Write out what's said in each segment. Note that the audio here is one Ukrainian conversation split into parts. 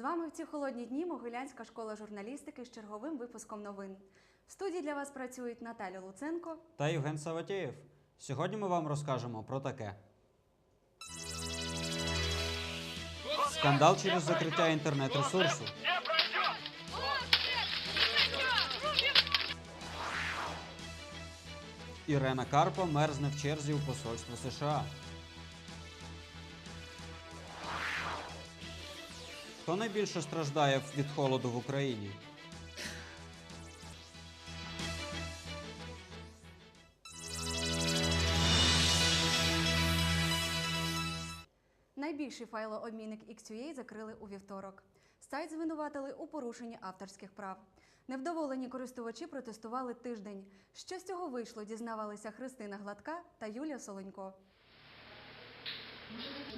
З вами в ці холодні дні Могилянська школа журналістики з черговим випуском новин. В студії для вас працюють Наталя Луценко. та Євген Саватєєв. Сьогодні ми вам розкажемо про таке. Скандал через закриття інтернет-ресурсу. Ірена Карпа мерзне в черзі у посольство США. Хто найбільше страждає від холоду в Україні? Найбільший файлообмінник XUA закрили у вівторок. Сайт звинуватили у порушенні авторських прав. Невдоволені користувачі протестували тиждень. Що з цього вийшло, дізнавалися Христина Гладка та Юлія Солонько.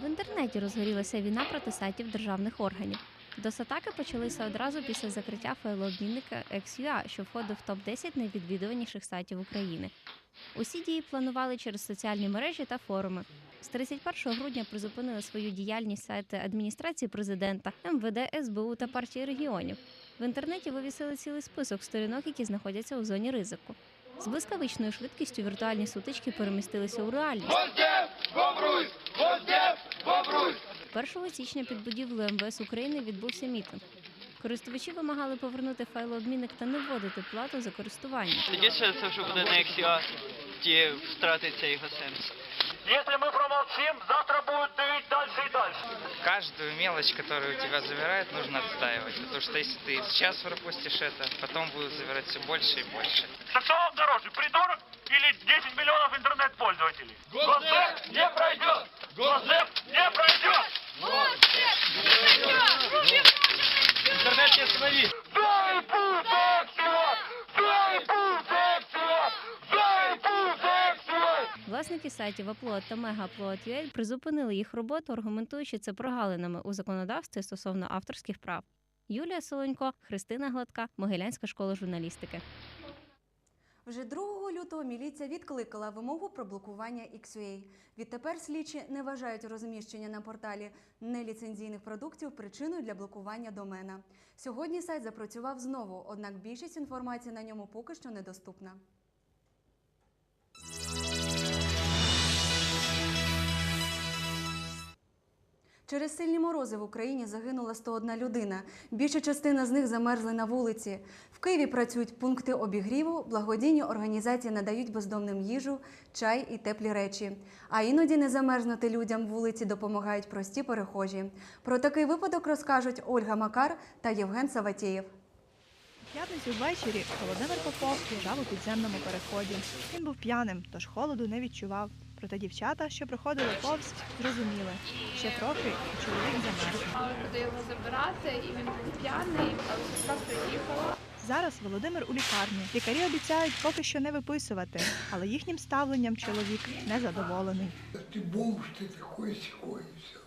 В інтернеті розгорілася війна проти сайтів державних органів. Досатаки почалися одразу після закриття файлообмінника XUA, що входив в топ-10 найвідвідуваніших сайтів України. Усі дії планували через соціальні мережі та форуми. З 31 грудня призупинили свою діяльність сайти адміністрації президента, МВД, СБУ та партії регіонів. В інтернеті вивісили цілий список сторінок, які знаходяться у зоні ризику. З блискавичною швидкістю віртуальні сутички перемістилися у реальність. 1 січня під будівлею МВС України відбувся мітинг. Користувачі вимагали повернути файлообмінник та не вводити плату за користування. Тоді це вже буде не ті втратиться його сенс. Если мы промолчим, завтра будут давить дальше и дальше. Каждую мелочь, которая у тебя забирает, нужно отстаивать. Потому что если ты сейчас пропустишь это, потом будут забирать все больше и больше. Так что вам дороже, придурок или 10 миллионов интернет-пользователей? Госдеп не пройдет! Госдеп не пройдет! Інтернет не останови! Дай путь Власники сайтів Upload та MegaUpload.ua призупинили їх роботу, аргументуючи це прогалинами у законодавстві стосовно авторських прав. Юлія Солонько, Христина Гладка, Могилянська школа журналістики. Вже 2 лютого міліція відкликала вимогу про блокування XUA. Відтепер слідчі не вважають розміщення на порталі неліцензійних продуктів причиною для блокування домена. Сьогодні сайт запрацював знову, однак більшість інформації на ньому поки що недоступна. Через сильні морози в Україні загинула 101 людина. Більша частина з них замерзли на вулиці. В Києві працюють пункти обігріву, благодійні організації надають бездомним їжу, чай і теплі речі. А іноді не замерзнути людям вулиці допомагають прості перехожі. Про такий випадок розкажуть Ольга Макар та Євген Саватєєв. П'ятницю ввечері Володимир Попов лежав у підземному переході. Він був п'яним, тож холоду не відчував. Проте дівчата, що проходили повз, зрозуміли. Ще трохи і чоловік замерз. Куди його забирати, і він був п'яний, але сестра приїхала. Зараз Володимир у лікарні. Лікарі обіцяють поки що не виписувати, але їхнім ставленням чоловік незадоволений. Ты бомж, ты такой секой, и все.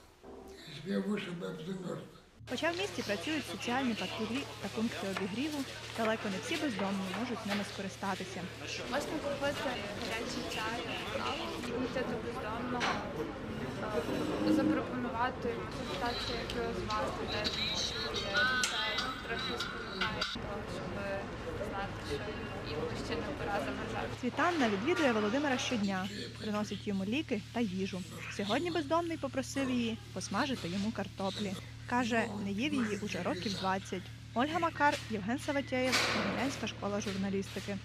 Если бы я вышел бы, я бы замерз. Хоча в місті працюють соціальні патрулі та пункти обігріву, далеко не всі бездомні можуть ними скористатися. Можна купити гарячий чай, каву, прийти до бездомного, е, запропонувати консультацію, як його звати, де він є. Трохи спонукає щоб інколи ще не пора замерзати. Світанна відвідує Володимира щодня, приносить йому ліки та їжу. Сьогодні бездомний попросив її посмажити йому картоплі. Каже, не їв її уже років 20. Ольга Макар, Євген Саватєєв, Могилянська школа журналістики.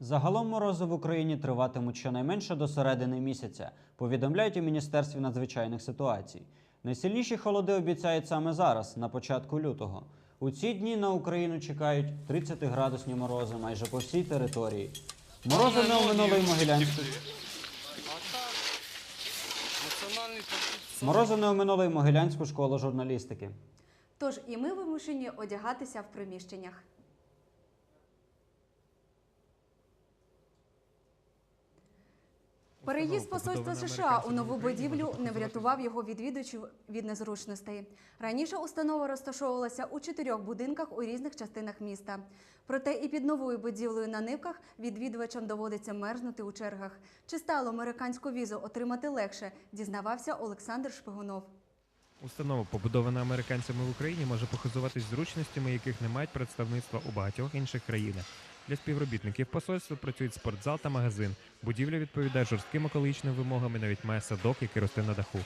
Загалом морози в Україні триватимуть щонайменше до середини місяця, повідомляють у Міністерстві надзвичайних ситуацій. Найсильніші холоди обіцяють саме зараз, на початку лютого. У ці дні на Україну чекають 30-градусні морози майже по всій території. Морози не оминули й Могилянську. Морози не оминули й Могилянську школу журналістики. Тож і ми вимушені одягатися в приміщеннях. Переїзд посольства США у нову будівлю не врятував його відвідувачів від незручностей. Раніше установа розташовувалася у чотирьох будинках у різних частинах міста. Проте і під новою будівлею на нивках відвідувачам доводиться мерзнути у чергах. Чи стало американську візу отримати легше, дізнавався Олександр Шпигунов. Установа, побудована американцями в Україні, може похизуватись зручностями, яких не мають представництва у багатьох інших країнах. Для співробітників посольства працюють спортзал та магазин. Будівля відповідає жорстким екологічним вимогам і навіть має садок, який росте на даху.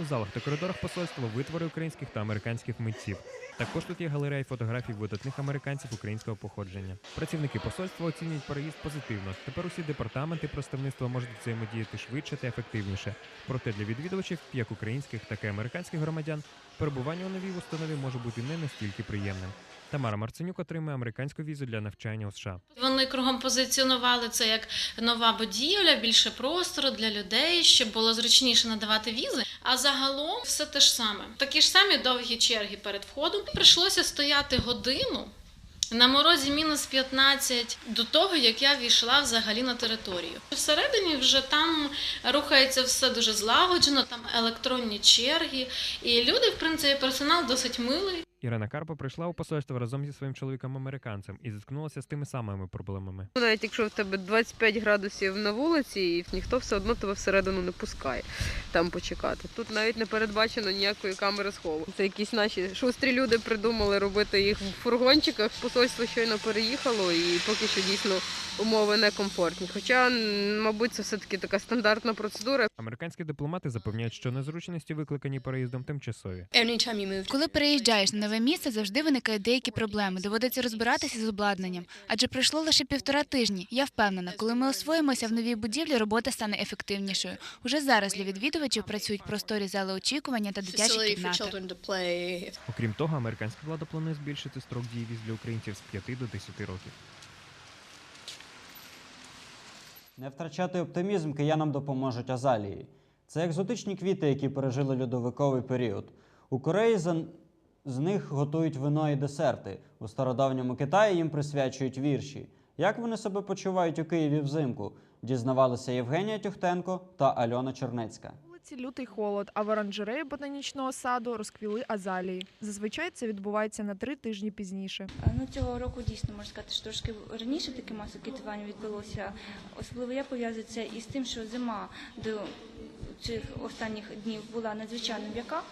У залах та коридорах посольства витвори українських та американських митців. Також тут є галерея фотографій видатних американців українського походження. Працівники посольства оцінюють переїзд позитивно. Тепер усі департаменти представництва можуть взаємодіяти швидше та ефективніше. Проте для відвідувачів, як українських, так і американських громадян, перебування у новій установі може бути не настільки приємним. Тамара Марценюк отримує американську візу для навчання у США. Вони кругом позиціонували це як нова будівля, більше простору для людей, щоб було зручніше надавати візи. А загалом все те ж саме. Такі ж самі довгі черги перед входом. Прийшлося стояти годину. На морозі мінус 15 до того, як я війшла взагалі на територію. Всередині вже там рухається все дуже злагоджено, там електронні черги, і люди, в принципі, персонал досить милий. Ірина Карпа прийшла у посольство разом зі своїм чоловіком американцем і зіткнулася з тими самими проблемами. Навіть якщо в тебе 25 градусів на вулиці, і ніхто все одно тебе всередину не пускає там почекати. Тут навіть не передбачено ніякої камери схову. Це якісь наші шустрі люди придумали робити їх в фургончиках. Посольство щойно переїхало, і поки що дійсно умови некомфортні. Хоча, мабуть, це все-таки така стандартна процедура. Американські дипломати запевняють, що незручності, викликані переїздом, тимчасові. Коли переїжджаєш на нове місце, завжди виникають деякі проблеми. Доводиться розбиратися з обладнанням. Адже пройшло лише півтора тижні. Я впевнена, коли ми освоїмося в новій будівлі, робота стане ефективнішою. Уже зараз для відвідувачів працюють просторі зали очікування та дитячі кімнати. Окрім того, американська влада планує збільшити строк дії віз для українців з 5 до 10 років. Не втрачати оптимізм киянам допоможуть азалії. Це екзотичні квіти, які пережили льодовиковий період. У Кореї за... з них готують вино і десерти. У стародавньому Китаї їм присвячують вірші. Як вони себе почувають у Києві взимку? Дізнавалися Євгенія Тюхтенко та Альона Чернецька. Вулиці лютий холод, а в оранжереї ботанічного саду розквіли азалії. Зазвичай це відбувається на три тижні пізніше. Ну, цього року дійсно можна сказати, що трошки раніше таке масове квітування відбулося. Особливо я пов'язую це із тим, що зима до цих останніх днів була надзвичайно м'яка.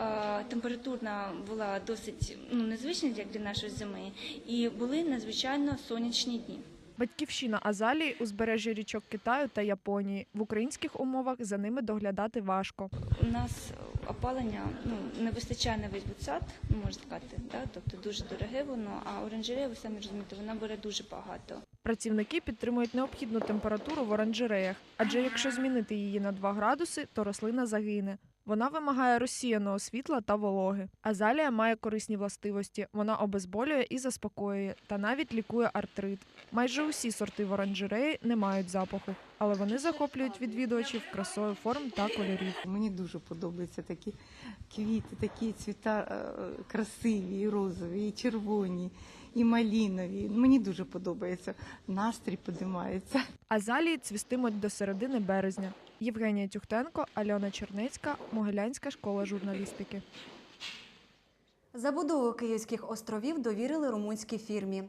Е, Температурна була досить ну, незвична як для нашої зими, і були надзвичайно сонячні дні. Батьківщина азалії узбережжя річок Китаю та Японії. В українських умовах за ними доглядати важко. У нас опалення ну, не вистачає на весь сад, ну, можна сказати, да? тобто дуже дороге воно, а оранжерея, ви самі розумієте, вона бере дуже багато. Працівники підтримують необхідну температуру в оранжереях, адже якщо змінити її на 2 градуси, то рослина загине. Вона вимагає розсіяного світла та вологи. Азалія має корисні властивості. Вона обезболює і заспокоює, та навіть лікує артрит. Майже усі сорти в оранжереї не мають запаху, але вони захоплюють відвідувачів красою форм та кольорів. Мені дуже подобаються такі квіти, такі цвіта е, красиві, і розові, і червоні, і малінові. Мені дуже подобається. Настрій підіймається. Азалії цвістимуть до середини березня. Євгенія Тюхтенко, Альона Чернецька, Могилянська школа журналістики. Забудову Київських островів довірили румунській фірмі.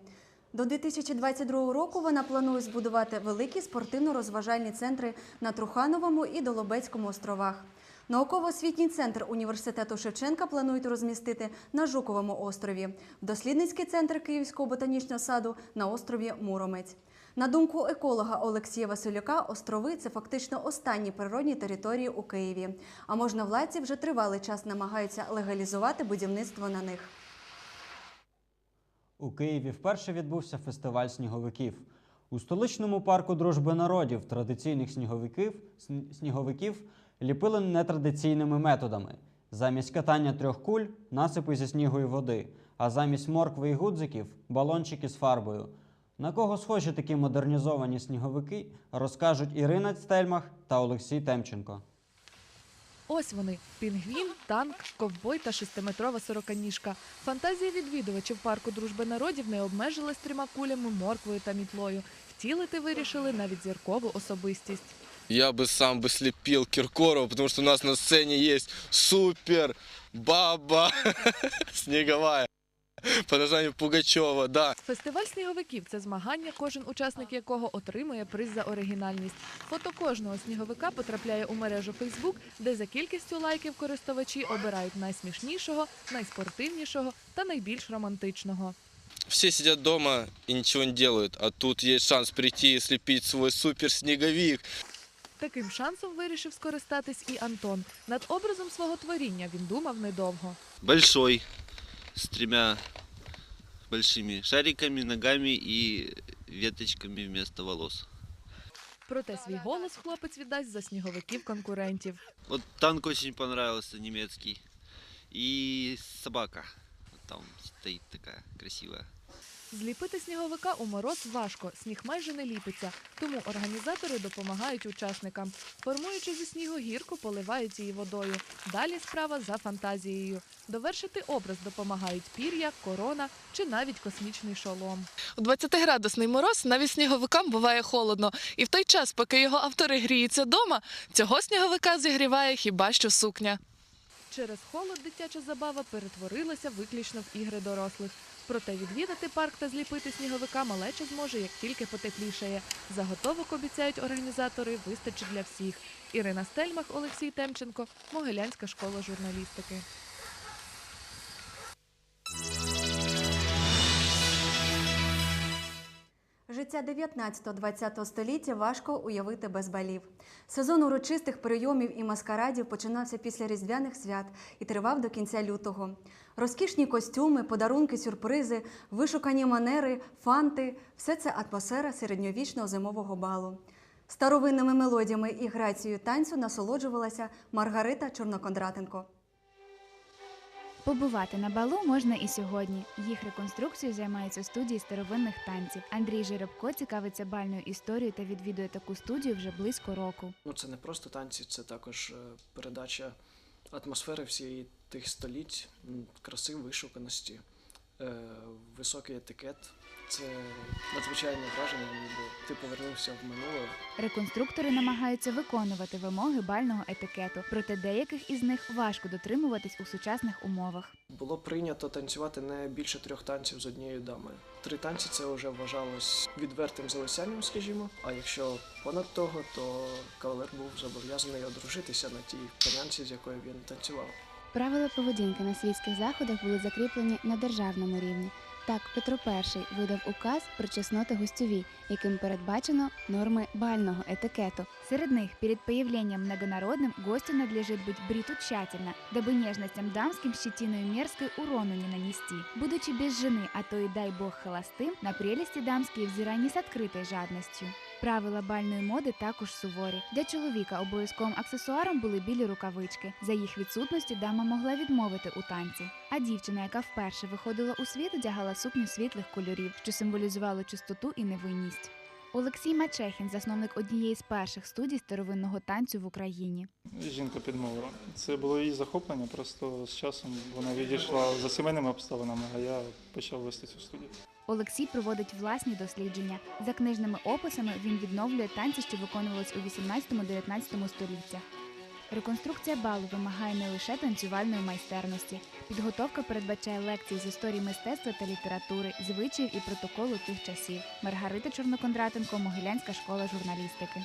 До 2022 року вона планує збудувати великі спортивно-розважальні центри на Трухановому і Долобецькому островах. Науково-освітній центр університету Шевченка планують розмістити на Жуковому острові, дослідницький центр Київського ботанічного саду на острові Муромець. На думку еколога Олексія Василюка, острови це фактично останні природні території у Києві. А можновладці вже тривалий час намагаються легалізувати будівництво на них. У Києві вперше відбувся фестиваль сніговиків. У столичному парку дружби народів традиційних сніговиків, сніговиків ліпили нетрадиційними методами. Замість катання трьох куль насипи зі снігу і води, а замість моркви і гудзиків балончики з фарбою. На кого схожі такі модернізовані сніговики, розкажуть Ірина Стельмах та Олексій Темченко. Ось вони: пінгвін, танк, ковбой та шестиметрова сороканіжка. Фантазія відвідувачів парку дружби народів не обмежилась трьома кулями, морквою та мітлою. Втілити вирішили навіть зіркову особистість. Я бы сам бы слепил Киркорова, потому что у нас на сцене есть супер баба снеговая. По названию Пугачева, да. Фестиваль сніговиків це змагання, кожен учасник якого отримує приз за оригінальність. Фото кожного сніговика потрапляє у мережу Фейсбук, де за кількістю лайків користувачі обирають найсмішнішого, найспортивнішого та найбільш романтичного. Все сидят дома и ничего не делают, а тут есть шанс прийти и слепить свой суперснеговик. Таким шансом вирішив скористатись і Антон. Над образом свого творіння він думав недовго. большой, с тремя большими шариками, ногами и веточками вместо волос. Проте свій голос хлопець віддасть за сніговиків конкурентів. Вот танк очень понравился немецкий. И собака. Вот там стоит такая красивая. Зліпити сніговика у мороз важко, сніг майже не ліпиться, тому організатори допомагають учасникам. Формуючи зі снігу гірку, поливають її водою. Далі справа за фантазією. Довершити образ допомагають пір'я, корона чи навіть космічний шолом. У 20-градусний мороз навіть сніговикам буває холодно, і в той час, поки його автори гріються дома, цього сніговика зігріває хіба що сукня. Через холод дитяча забава перетворилася виключно в ігри дорослих. Проте відвідати парк та зліпити сніговика малеча зможе, як тільки потеплішає. Заготовок обіцяють організатори вистачить для всіх. Ірина Стельмах, Олексій Темченко, Могилянська школа журналістики. Життя 19-20 століття важко уявити без балів. Сезон урочистих прийомів і маскарадів починався після різдвяних свят і тривав до кінця лютого. Розкішні костюми, подарунки, сюрпризи, вишукані манери, фанти все це атмосфера середньовічного зимового балу. Старовинними мелодіями і грацією танцю насолоджувалася Маргарита Чорнокондратенко. Побувати на балу можна і сьогодні. Їх реконструкцію займаються студії старовинних танців. Андрій Жеребко цікавиться бальною історією та відвідує таку студію вже близько року. Ну, це не просто танці, це також е, передача атмосфери всієї тих століть, краси, вишуканості, е, високий етикет. Це надзвичайне враження, ніби ти повернувся в минуле. Реконструктори намагаються виконувати вимоги бального етикету, проте деяких із них важко дотримуватись у сучасних умовах. Було прийнято танцювати не більше трьох танців з однією дамою. Три танці це вже вважалось відвертим залисянням, скажімо. А якщо понад того, то кавалер був зобов'язаний одружитися на тій панянці, з якою він танцював. Правила поведінки на світських заходах були закріплені на державному рівні. Так, Петро І видав указ про чесноти гостьові, яким передбачено норми бального етикету. Серед них перед появлением многонародным гостю надлежит быть бриту тщательно, дабы нежностям дамским щетиною мерзкой урону не нанести. Будучи без жены, а то и дай бог холостым, на прелести дамские взирай не с открытой жадностью. Правила бальної моди також суворі. Для чоловіка обов'язковим аксесуаром були білі рукавички. За їх відсутності дама могла відмовити у танці. А дівчина, яка вперше виходила у світ, одягала сукню світлих кольорів, що символізувало чистоту і невинність. Олексій Мачехін, засновник однієї з перших студій старовинного танцю в Україні. Жінка підмовила. Це було її захоплення, просто з часом вона відійшла за сімейними обставинами, а я почав вести цю студію. Олексій проводить власні дослідження. За книжними описами він відновлює танці, що виконувались у 18-19 століттях. Реконструкція балу вимагає не лише танцювальної майстерності. Підготовка передбачає лекції з історії мистецтва та літератури, звичаїв і протоколу тих часів. Маргарита Чорнокондратенко, Могилянська школа журналістики.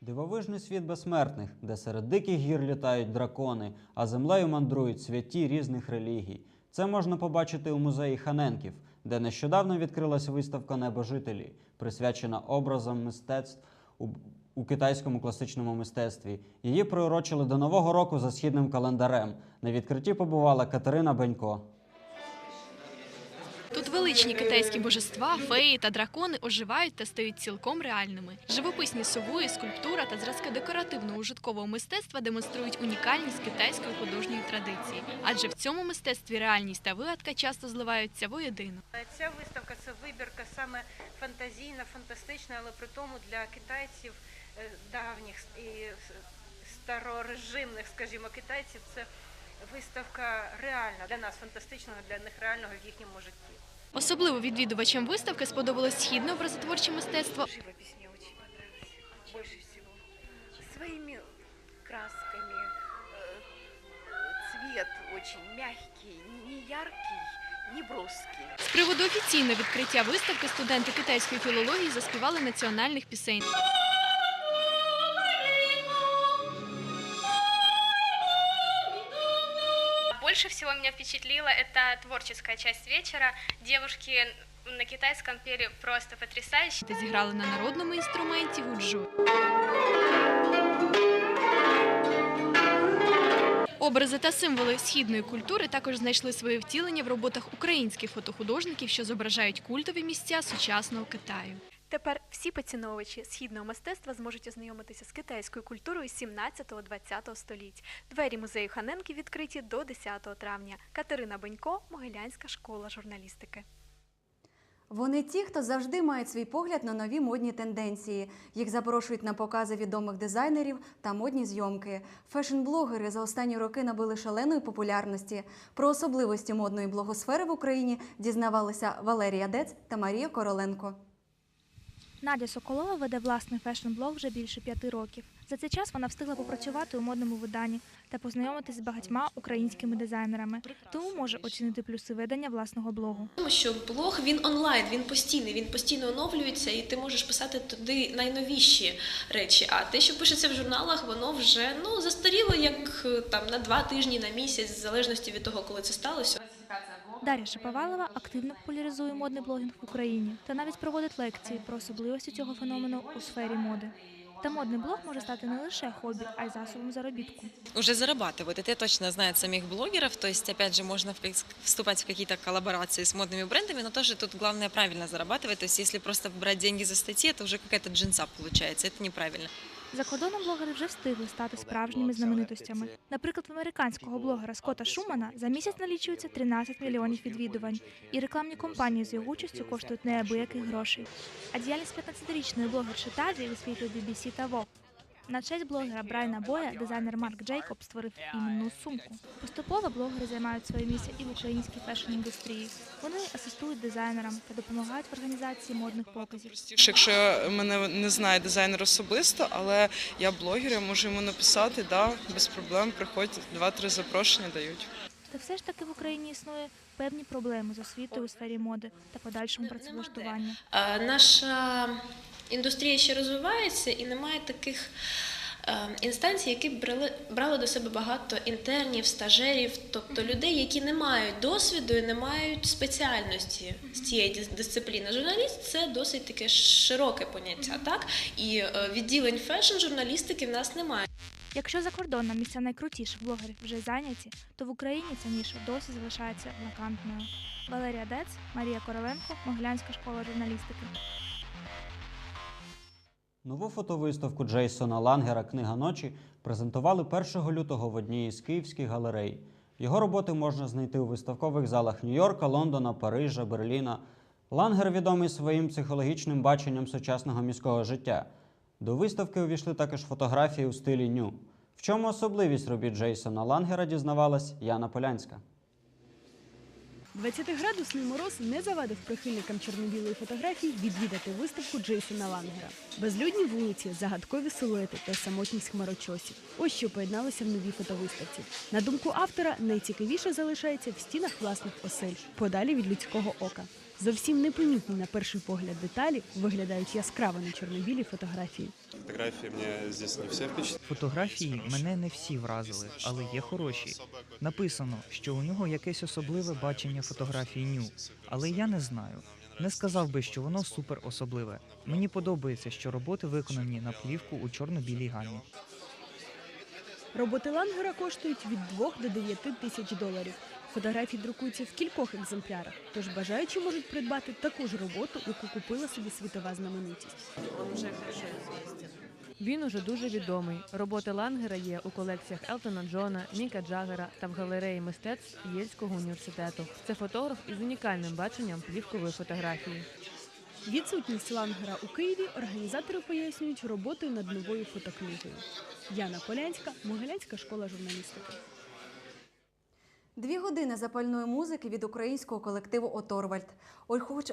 Дивовижний світ безсмертних, де серед диких гір літають дракони, а землею мандрують святі різних релігій. Це можна побачити у музеї Ханенків, де нещодавно відкрилася виставка Небожителі, присвячена образам мистецтв у, у китайському класичному мистецтві. Її приурочили до Нового року за східним календарем. На відкритті побувала Катерина Бенько. Тут величні китайські божества, феї та дракони оживають та стають цілком реальними. Живописні сової, скульптура та зразки декоративного ужиткового мистецтва демонструють унікальність китайської художньої традиції, адже в цьому мистецтві реальність та вигадка часто зливаються воєдино. Ця виставка це вибірка саме фантазійна, фантастична, але при тому для китайців давніх і старорежимних, скажімо, китайців це виставка реальна для нас фантастичного, для них реального в їхньому житті. Особливо відвідувачам виставки сподобалось східне образотворче мистецтво. Живопись мне очень понравилась больше всего. Своими красками, э, цвет очень мягкий, не яркий, не броский. З приводу офіційного відкриття виставки студенти китайської філології заспівали національних пісень. Меня впечатлила эта творческая часть вечера. Девушки на китайском пели просто потрясающе. Та зіграли на народному інструменті вуджу. Образи та символи східної культури також знайшли своє втілення в роботах українських фотохудожників, що зображають культові місця сучасного Китаю. Тепер всі поціновувачі східного мистецтва зможуть ознайомитися з китайською культурою 17-20 століть. Двері музею Ханенки відкриті до 10 травня. Катерина Бенько, Могилянська школа журналістики. Вони ті, хто завжди мають свій погляд на нові модні тенденції. Їх запрошують на покази відомих дизайнерів та модні зйомки. Фешн-блогери за останні роки набили шаленої популярності. Про особливості модної блогосфери в Україні дізнавалися Валерія Дец та Марія Короленко. Надя Соколова веде власний фешн-блог вже більше п'яти років. За цей час вона встигла попрацювати у модному виданні та познайомитись з багатьма українськими дизайнерами, тому може оцінити плюси ведення власного блогу. Тому що блог він онлайн, він постійний, він постійно оновлюється, і ти можеш писати туди найновіші речі. А те, що пишеться в журналах, воно вже ну застаріло як е, там на два тижні, на місяць, в залежності від того, коли це сталося. Дар'я Шаповалова активно популяризує модний блогінг в Україні та навіть проводить лекції про особливості цього феномену у сфері моди. Та модний блог може стати не лише хобі, а й засобом заробітку. уже зарабатывают. Это я точно знаю от самих блогеров. То есть, опять же, можно в- вступать в какие-то коллаборации с модными брендами, но тоже тут главное правильно зарабатывать. То есть, если просто брать деньги за статьи, это уже какая-то джинса получается. Это неправильно. За кордоном блогери вже встигли стати справжніми знаменитостями. Наприклад, в американського блогера Скотта Шумана за місяць налічується 13 мільйонів відвідувань, і рекламні компанії з його участю коштують неабияких грошей. А діяльність 15-річної блогерші у висвітлює BBC та Vogue. На честь блогера Брайана Боя дизайнер Марк Джейкоб створив іменну сумку. Поступово блогери займають своє місце і в українській фешн-індустрії. Вони асистують дизайнерам та допомагають в організації модних показів. Якщо мене не знає дизайнер особисто, але я блогер, я можу йому написати, да, без проблем, приходь, два-три запрошення дають. Та все ж таки в Україні існує певні проблеми з освітою у сфері моди та подальшому працевлаштуванню. Е, Наша індустрія ще розвивається і немає таких е, інстанцій, які брали, брали до себе багато інтернів, стажерів, тобто людей, які не мають досвіду і не мають спеціальності з цієї дисципліни. Журналіст це досить таке широке поняття, так? І е, відділень фешн-журналістики в нас немає. Якщо за кордоном місця найкрутіших блогерів вже зайняті, то в Україні ця ніша досі залишається вакантною. Валерія Дец, Марія Короленко, Могилянська школа журналістики. Нову фотовиставку Джейсона Лангера Книга ночі презентували 1 лютого в одній із київських галерей. Його роботи можна знайти у виставкових залах Нью-Йорка, Лондона, Парижа, Берліна. Лангер відомий своїм психологічним баченням сучасного міського життя. До виставки увійшли також фотографії у стилі ню. В чому особливість робіт Джейсона Лангера дізнавалась Яна Полянська. 20-градусний мороз не завадив прихильникам чорно-білої фотографії відвідати виставку Джейсона Лангера. Безлюдні вулиці, загадкові силуети та самотність хмарочосів. Ось що поєдналося в новій фотовиставці. На думку автора, найцікавіше залишається в стінах власних осель, подалі від людського ока. Зовсім непомітні на перший погляд деталі виглядають яскраво на чорно-білій фотографії. Фотографии мне здесь не все впечатлили. Фотографії мене не всі вразили, але є хороші. Написано, що у нього якесь особливе бачення фотографій ню, але я не знаю. Не сказав би, що воно супер особливе. Мені подобається, що роботи виконані на плівку у чорно-білій гамі. Роботи Лангера коштують від 2 до 9 тисяч доларів. Фотографії друкуються в кількох екземплярах, тож бажаючі можуть придбати таку ж роботу, яку купила собі світова знаменитість. Він уже дуже відомий. Роботи Лангера є у колекціях Елтона Джона, Міка Джагера та в галереї мистецтв Єльського університету. Це фотограф із унікальним баченням плівкової фотографії. Відсутність Лангера у Києві організатори пояснюють роботою над новою фотокнигою. Яна Полянська, Могилянська школа журналістики. Дві години запальної музики від українського колективу Оторвальд. Охоч...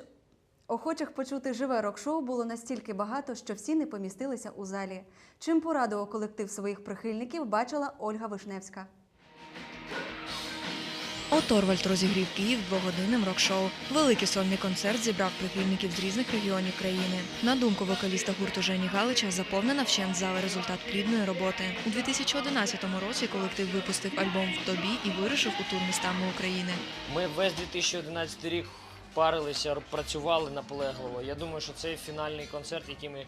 Охочих почути живе рок-шоу було настільки багато, що всі не помістилися у залі. Чим порадував колектив своїх прихильників, бачила Ольга Вишневська. Оторвальд розігрів Київ двогодинним рок-шоу. Великий сольний концерт зібрав прихильників з різних регіонів країни. На думку вокаліста гурту Жені Галича, заповнена вщент зала результат плідної роботи. У 2011 році колектив випустив альбом в тобі і вирушив у тур містами України. Ми весь 2011 рік парилися, працювали наполегливо. Я думаю, що цей фінальний концерт, який ми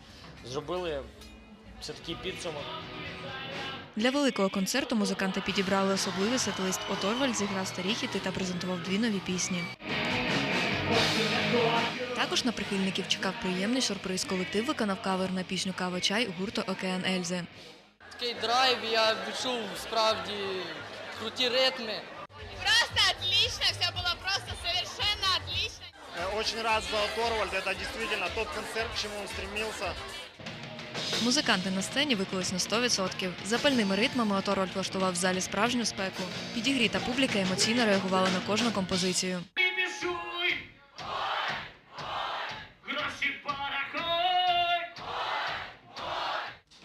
зробили, це такий підсумок. Для великого концерту музиканти підібрали особливий сет-лист. Оторвальд зіграв старі хіти та презентував дві нові пісні. Також на прихильників чекав приємний сюрприз. Колектив виконав кавер на пісню Кава чай гурту Океан Ельзи. Такий драйв, я відчув справді круті ритми. Просто отлично, все было просто совершенно отлично. Очень рад за Торвальд. Это действительно тот концерт, к чему он стремился. Музиканти на сцені виклались на 100%. Запальними ритмами Оторвальд влаштував в залі справжню спеку. Підігріта публіка емоційно реагувала на кожну композицію.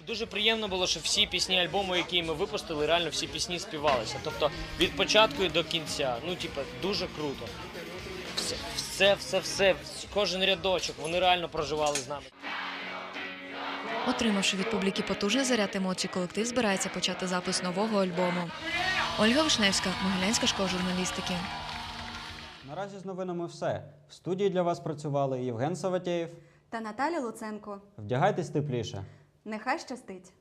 Дуже приємно було, що всі пісні альбому, які ми випустили, реально всі пісні співалися. Тобто від початку і до кінця. Ну, типу, дуже круто. Все, все, все, все, кожен рядочок, вони реально проживали з нами. Отримавши від публіки потужний заряд емоцій, колектив збирається почати запис нового альбому. Ольга Вишневська, Могилянська школа журналістики. Наразі з новинами все. В студії для вас працювали Євген Саватєєв. Та Наталя Луценко. Вдягайтесь тепліше. Нехай щастить!